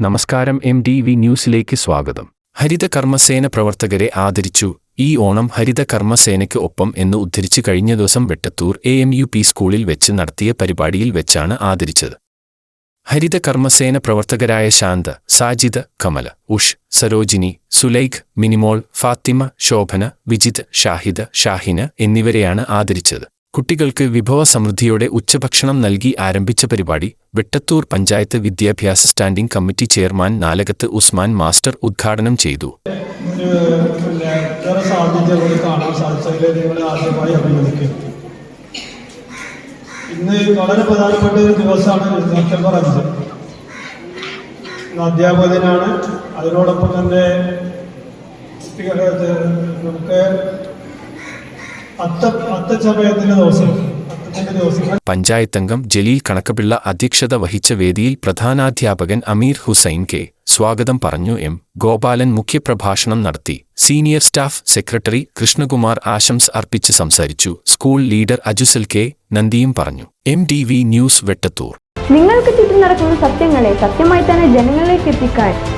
നമസ്കാരം M D V ന്യൂസിലേക്ക് സ്വാഗതം. ഹരിത കർമ്മസേന പ്രവർത്തകരെ ആദരിച്ചു. ഈ ഓണം ഹരിത കർമ്മസേനയ്ക്ക് ഒപ്പം എന്ന് ഉദ്ധരിച്ച് കഴിഞ്ഞ ദിവസം Vettathur A M U P സ്കൂളിൽ വെച്ച് നടത്തിയ പരിപാടിയിൽ വെച്ചാണ് ആദരിച്ചത്. ഹരിത കർമ്മസേന പ്രവർത്തകരായ ശാന്ത സാജിദ് കമല ഉഷ് സരോജിനി സുലൈഖ് മിനിമോൾ ഫാത്തിമ ശോഭന വിജിത് ഷാഹിദ് ഷാഹിന എന്നിവരെയാണ് ആദരിച്ചത്. കുട്ടികൾക്ക് വിഭവ സമൃദ്ധിയോടെ ഉച്ചഭക്ഷണം നൽകി ആരംഭിച്ച പരിപാടി വെട്ടത്തൂർ പഞ്ചായത്ത് വിദ്യാഭ്യാസ standing committee chairman Nalakath Usman master ഉദ്ഘാടനം ചെയ്തു. ഇന്ന് വളരെ പ്രധാനപ്പെട്ട ഒരു ദിവസമാണ് സെപ്റ്റംബർ അഞ്ച്. ഇന്ന് അധ്യാപക ദിനാണ് അതിനോടൊപ്പം തന്നെ നമുക്ക് അത്ത അത്തച്ചമയത്തിന്റെ ദിവസം അത്തത്തിന്റെ ദിവസം പഞ്ചായത്തംഗം ജലീൽ കണക്കപിള്ള അധ്യക്ഷത വഹിച്ച വേദിയിൽ പ്രധാനാധ്യാപകൻ അമീർ ഹുസൈൻ കെ. സ്വാഗതം പറഞ്ഞു എം. ഗോപാലൻ മുഖ്യപ്രഭാഷണം നടത്തി. സീനിയർ സ്റ്റാഫ് സെക്രട്ടറി കൃഷ്ണകുമാർ ആശംസ് അർപ്പിച്ച് സംസാരിച്ചു. School leader Ajusal K. നന്ദിയും പറഞ്ഞു. M T V news Vettathur. നിങ്ങൾക്ക് ചുറ്റും നടക്കുന്ന സത്യങ്ങളെ സത്യമായി തന്നെ ജനങ്ങളിലേക്ക് എത്തിക്കാൻ